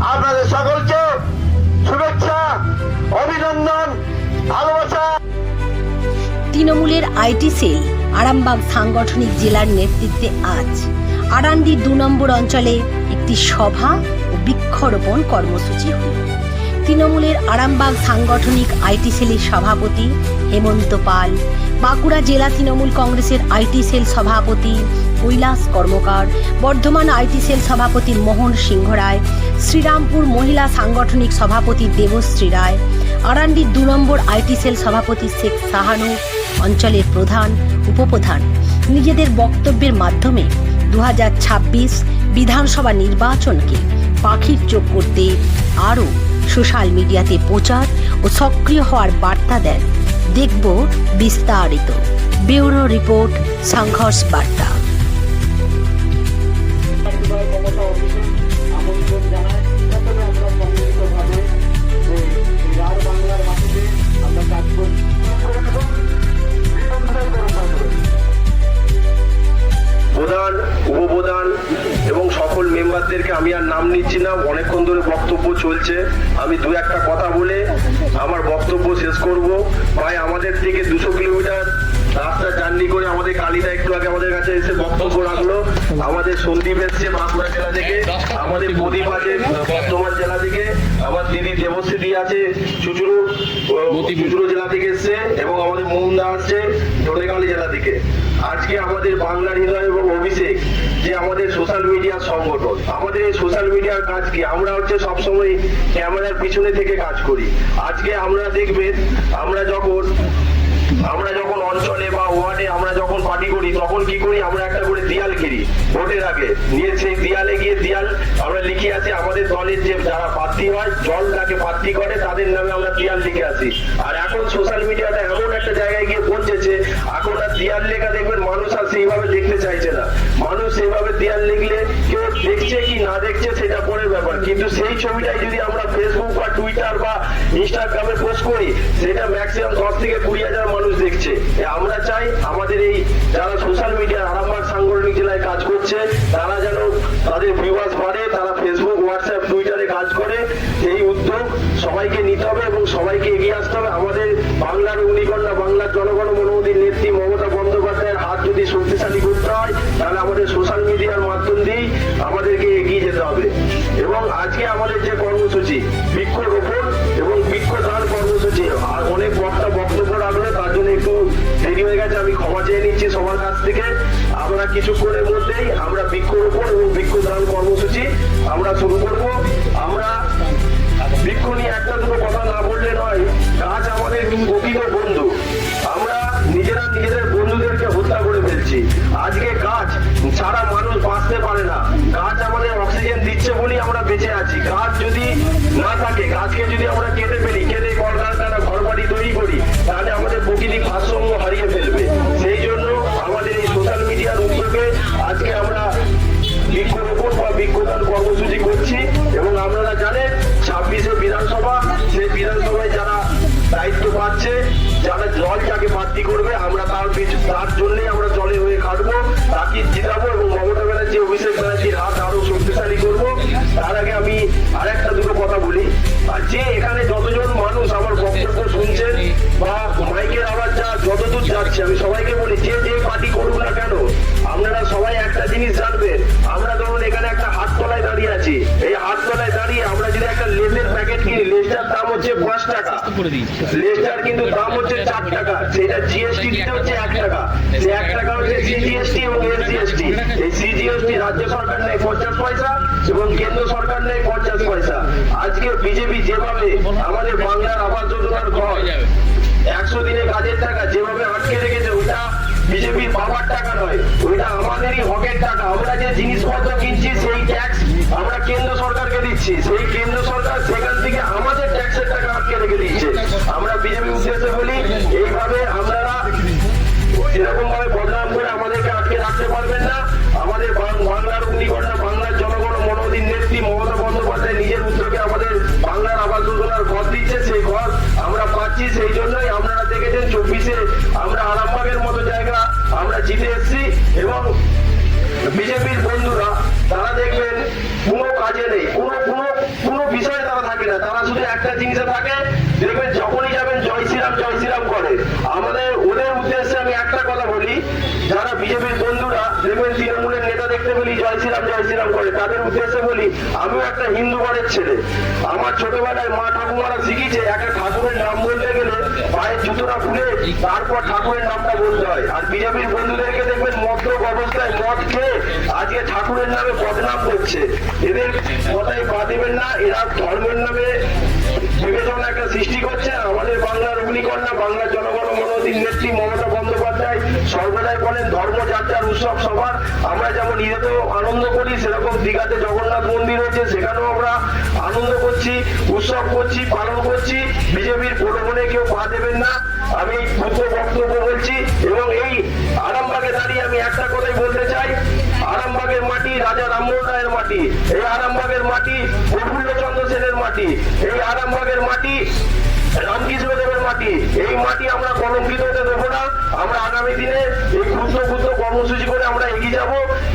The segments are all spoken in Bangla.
আপনাদের সকলকে শুভেচ্ছা, অভিনন্দন, ভালোবাসা। তৃণমূলের আইটি সেল, আরামবাগ সাংগঠনিক জেলার নেতৃত্বে আজ আরান্দি দু নম্বর অঞ্চলে একটি সভা ও বৃক্ষরোপণ কর্মসূচি হল। তৃণমূলের আরামবাগ সাংগঠনিক আইটি সেলের সভাপতি হেমন্ত পাল, বাঁকুড়া জেলা তৃণমূল কংগ্রেসের আইটি সেল সভাপতি কৈলাস কর্মকার, বর্ধমান আইটি সেল সভাপতি মোহন সিংহ রায় শ্রীরামপুর মহিলা সাংগঠনিক সভাপতি দেবশ্রী রায় আরান্ডি দু নম্বর আইটি সেল সভাপতি শেখ সাহানু, অঞ্চলের প্রধান, উপপ্রধান। নিজেদের বক্তব্যের মাধ্যমে দু হাজার ছাব্বিশ বিধানসভা নির্বাচনকে পাখির চোখ করতে আরও সোশ্যাল মিডিয়াতে প্রচার ও সক্রিয় হওয়ার বার্তা দেন। দেখব বিস্তারিত। ব্যুরো রিপোর্ট, সংঘর্ষ বার্তা। এবং মেম্বারদেরকে আমি আর নাম নিচ্ছি না অনেকক্ষণ ধরে বক্তব্য চলছে। আমি দু একটা কথা বলে আমার বক্তব্য শেষ করব। ভাই আমাদের থেকে দুশো কিলোমিটার রাস্তা জার্নি করে আমাদের কালীদা একটু আগে আমাদের কাছে এসে বক্তব্য রাখল। আমাদের সন্দীপ এসছে বাঁকুড়া জেলা থেকে আমাদের প্রদীপ আছে বর্ধমান জেলা থেকে আমার দিদি দেবশ্রী আছে চুচুরো চুচুরো জেলা থেকে এসছে এবং আমাদের মোহনদা আসছে ধনেকালী জেলা থেকে। আজকে আমাদের বাংলার হৃদয় এবং অভিষেক যে আমাদের সোশ্যাল মিডিয়ার সংগঠন, আমাদের এই সোশ্যাল মিডিয়ার কাজ কি? আমরা হচ্ছে সবসময় ক্যামেরার পিছনে থেকে কাজ করি। আজকে আমরা দেখবেন, আমরা যখন আমরা যখন অঞ্চলে বা ওয়ার্ডে আমরা যখন পার্টি করি, তখন কি করি? আমরা একটা করে দেয়াল ঘিরি, ভোটের আগে। নিয়ে সেই দেয়ালে গিয়ে দেয়াল আমরা লিখে আসি, আমাদের দলের যে যারা প্রার্থী হয় জল তাকে প্রার্থী করে, তাদের নামে আমরা দেয়াল লিখে আসি। আর কিন্তু সেই ছবিটাই যদি আমরা ফেসবুক বা টুইটার বা ইনস্টাগ্রামে পোস্ট করি, সেটা ম্যাক্সিমাম দশ থেকে কুড়ি হাজার মানুষ দেখছে। আমরা চাই আমাদের এই যারা সোশ্যাল মিডিয়ার আরামবাগ সাংগঠনিক জেলায় কাজ করছে, তারা যেন তাদের ভিউয়ার্স বাড়ে, তারা ফেসবুক হোয়াটসঅ্যাপ টুইটারে কাজ করে। এই উদ্যোগ সবাইকে নিতে হবে এবং সবাইকে এগিয়ে আসতে হবে। আমাদের বাংলার উনিকন্যা বাংলার জনগণ মনোমতির নেত্রী মমতা বন্দ্যোপাধ্যায়ের হাত যদি শক্তিশালী করতে হয়, তাহলে আমাদের থেকে আমরা কিছুক্ষণের মধ্যেই আমরা বৃক্ষরোপণ এবং বৃক্ষদান কর্মসূচি আমরা শুরু করব। আমরা বৃক্ষ নিয়ে একটা দুটো কথা না বললে নয় গাছ আমাদের প্রকৃত বন্ধু। আমরা নিজেরা নিজেদের বন্ধুদেরকে হত্যা করে ফেলছি। আজকে গাছ ছাড়া মানুষ বাঁচতে পারে না। গাছ আমাদের অক্সিজেন দিচ্ছে বলেই আমরা বেঁচে আছি। গাছ যদি না থাকে, গাছকে যদি আমরা কেটে ফেলি, কেটে কলকারখানা ঘর বাড়ি তৈরি করি, তাহলে আমাদের প্রকৃতি ভারসাম্য টাকা লেজটার কিন্তু দাম হচ্ছে টাকা। সেটা জিএসটি দিতে হচ্ছে টাকা। এক টাকা হচ্ছে সিজিএসটি এবং এসজিএসটি এই সিজিএসটি রাজ্য সরকার নেয় পঞ্চাশ পয়সা এবং কেন্দ্র সরকার নেয় পঞ্চাশ পয়সা। আজকে বিজেপি যেভাবে আমাদের বাংলার আবাস যোজনার ঘর, একশো দিনে কাজের টাকা যেভাবে আটকে রেখেছে, ওটা বিজেপির বাবার টাকা নয় ওইটা আমাদেরই হকের টাকা। আমরা যে জিনিসপত্র কিনছি, সেই ট্যাক্স আমরা কেন্দ্র সরকারকে দিচ্ছি। সেই কেন্দ্র সরকার সেখান থেকে আমাদের ট্যাক্সের টাকা আটকে রেখে দিচ্ছে আমরা বিজেপি উদ্দেশ্যে বলি, এইভাবে আপনারা এরকম ভাবে বদনাম করে আমাদেরকে আটকে রাখতে পারবেন না। আমাদের বাংলার অগ্নিকন্যা বাংলার জনগণ মনোদিন নেত্রী মমতা বন্দ্যোপাধ্যায় নিজের উদ্যোগে আমাদের বাংলার আবাস যোজনার ঘর দিচ্ছে। সেই ঘর আমরা পাচ্ছি, সেই থাকে না, তারা শুধু একটা জিনিসে থাকে দেখবেন যখনই যাবেন জয় শ্রীরাম জয় শ্রীরাম করে। আমাদের ওদের উদ্দেশ্যে আমি একটা কথা বলি, যারা বিজেপির বন্ধুরা দেখবেন তৃণমূলের নেতা দেখতে বলি, জয় শ্রীরাম জয় শ্রীরাম করে, তাদের উদ্দেশ্যে বলি, আমিও একটা হিন্দু ঘরের ছেলে। আমার ছোটবেলায় মা ঠাকুমারা শিখিয়েছে একটা ঠাকুরের নাম বলতে গেলে পায়ের জুতোটা খুলে তারপর ঠাকুরের নামটা বলতে হয়। আর বিজেপির বন্ধুদের যেমন ঈদেতেও আনন্দ করি, সেরকম দীঘাতে জগন্নাথ মন্দির হচ্ছে সেখানেও আমরা আনন্দ করছি, উৎসব করছি, পালন করছি। বিজেপির প্রলোভনে কেউ পা দেবেন না। আমি বক্তব্য বলছি এবং এই দাঁড়িয়ে আমি একটা কথাই বলতে চাই। আরামবাগের মাটি রাজা রামমোহন রায়ের মাটি, এই আরামবাগের মাটি প্রফুল্ল চন্দ্র সেনের মাটি, এই আরামবাগের মাটি রামকৃষ্ণ দেবের মাটি। এই মাটি আমরা কলঙ্কিত হতে দেবো না। আমরা আগামী দিনে এই ক্ষুদ্র ক্ষুদ্র কর্মসূচি করে আমরা এগিয়ে যাব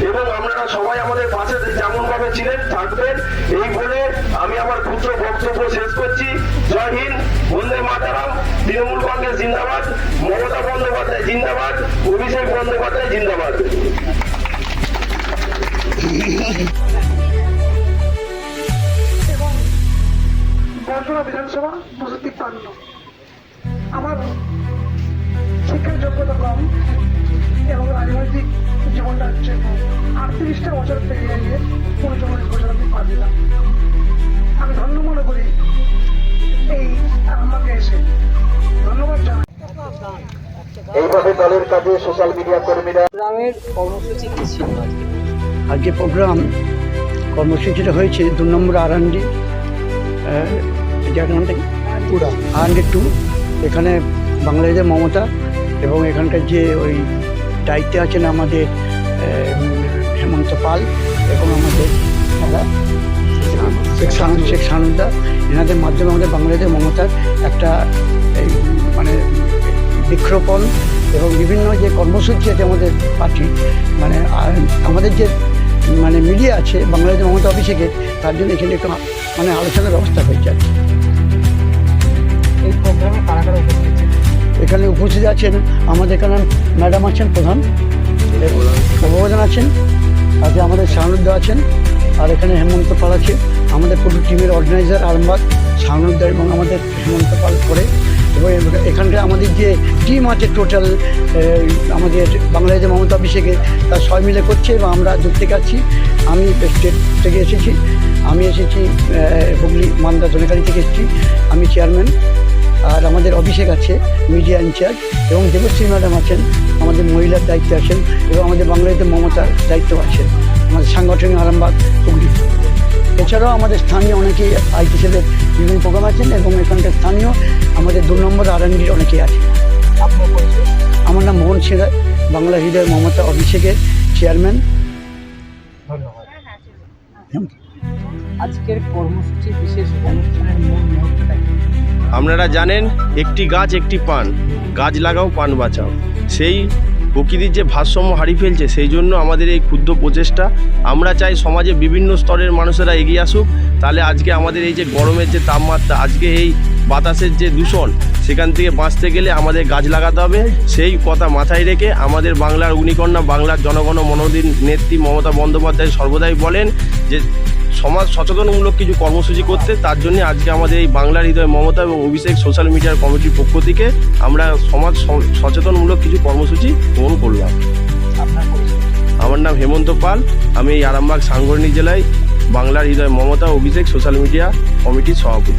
এবং আপনারা সবাই আমাদের পাশে যেমন ভাবে ছিলেন, থাকবেন। এই বলে আমি আমার ক্ষুদ্র বক্তব্য শেষ করছি। জয় হিন্দ, বন্দে মাতারাম। তৃণমূল কংগ্রেস জিন্দাবাদ। মমতা বন্দ্যোপাধ্যায় জিন্দাবাদ। অভিষেক বন্দ্যোপাধ্যায় জিন্দাবাদ। বর্ধমান বিধানসভা দুশো তিপ্পান্ন। আমার শিক্ষার যোগ্যতা কম এবং রাজনৈতিক জীবনটা হচ্ছে আটত্রিশটা বছর পেরিয়ে গিয়ে পঞ্চল্লিশ বছর আমি পা দিলাম। আমি ধন্য মনে করি এই আমাকে এসে। ধন্যবাদ জানাই। এইভাবে দলের কাজে সোশ্যাল মিডিয়া কর্মীরা গ্রামের কর্মসূচি কি ছিল? আজকে আজকে প্রোগ্রাম কর্মসূচিটা হয়েছে দু নম্বর আরান্ডি জায়গার নামটা কি? পুরা। আরান্ডি টু এখানে বাংলাদেশের মমতা এবং এখানকার যে ওই দায়িত্বে আছেন আমাদের হেমন্ত পাল এবং আমাদের শেখ সানু শেখ সানুদা এনাদের মাধ্যমে আমাদের বাংলাদেশের মমতার একটা এই মানে বৃক্ষরোপণ এবং বিভিন্ন যে কর্মসূচি আছে আমাদের পার্টি মানে আমাদের যে মানে মিডিয়া আছে বাংলাদেশের মমতা অভিষেকের তার জন্য এখানে একটু মানে আলোচনার ব্যবস্থা হয়েছে আর এখানে উপস্থিত আছেন আমাদের এখানে ম্যাডাম আছেন প্রধান সভাপ্রধান আছেন আজকে আমাদের শাহানুদ্দা আছেন, আর এখানে হেমন্ত পাল আছে। আমাদের পুরো টিমের অর্গানাইজার আরামবাগ শাহানুদ্দা এবং আমাদের হেমন্ত পাল করে এবং এখানকার আমাদের যে টিম আছে টোটাল আমাদের বাংলাদেশের মমতা অভিষেকে তার সবাই মিলে করছে এবং আমরা দূর থেকে আছি। আমি স্টেট থেকে এসেছি, আমি এসেছি হুগলি মালদা ধনেখালি থেকে এসেছি। আমি চেয়ারম্যান আর আমাদের অভিষেক আছে মিডিয়া ইনচার্জ এবং দেবশ্রী ম্যাডাম আছেন আমাদের মহিলার দায়িত্ব আছেন এবং আমাদের বাংলাদেশের মমতার দায়িত্ব আছেন। আমাদের সাংগঠনিক আরামবাগ হুগলি। এছাড়াও আমাদের স্থানীয় অনেকেই আইটি সেলের বিভিন্ন প্রোগ্রাম আছেন এবং এখানকার স্থানীয় আমাদের দু নম্বর আরান্ডির অনেকেই আছে আপনার পরিচয় আমার নাম মোহন সিংহ বাংলা হৃদয় মমতা অভিষেকের চেয়ারম্যান ধন্যবাদ। আজকের কর্মসূচি বিশেষ অনুষ্ঠানের মূল মুহূর্তটা আপনারা জানেন, একটি গাছ, একটি পান। গাছ লাগাও, পান বাঁচাও। সেই প্রকৃতির যে ভারসাম্য হারিয়ে ফেলছে, সেই জন্য আমাদের এই ক্ষুদ্র প্রচেষ্টা। আমরা চাই সমাজে বিভিন্ন স্তরের মানুষেরা এগিয়ে আসুক। তাহলে আজকে আমাদের এই যে গরমের যে তাপমাত্রা, আজকে এই বাতাসের যে দূষণ সেখান থেকে বাঁচতে গেলে আমাদের গাছ লাগাতে হবে। সেই কথা মাথায় রেখে আমাদের বাংলার অগ্নিকন্যা বাংলার জনগণ মনোদিন নেত্রী মমতা বন্দ্যোপাধ্যায় সর্বদাই বলেন যে সমাজ সচেতনমূলক কিছু কর্মসূচি করতে। তার জন্য আজকে আমাদের এই বাংলার হৃদয় মমতা এবং অভিষেক সোশ্যাল মিডিয়ার কমিটির পক্ষ থেকে আমরা সমাজ সচেতনমূলক কিছু কর্মসূচি গ্রহণ করলাম। আমার নাম হেমন্ত পাল। আমি এই আরামবাগ সাংগঠনিক জেলায় বাংলার হৃদয় মমতা অভিষেক সোশ্যাল মিডিয়া কমিটির সভাপতি।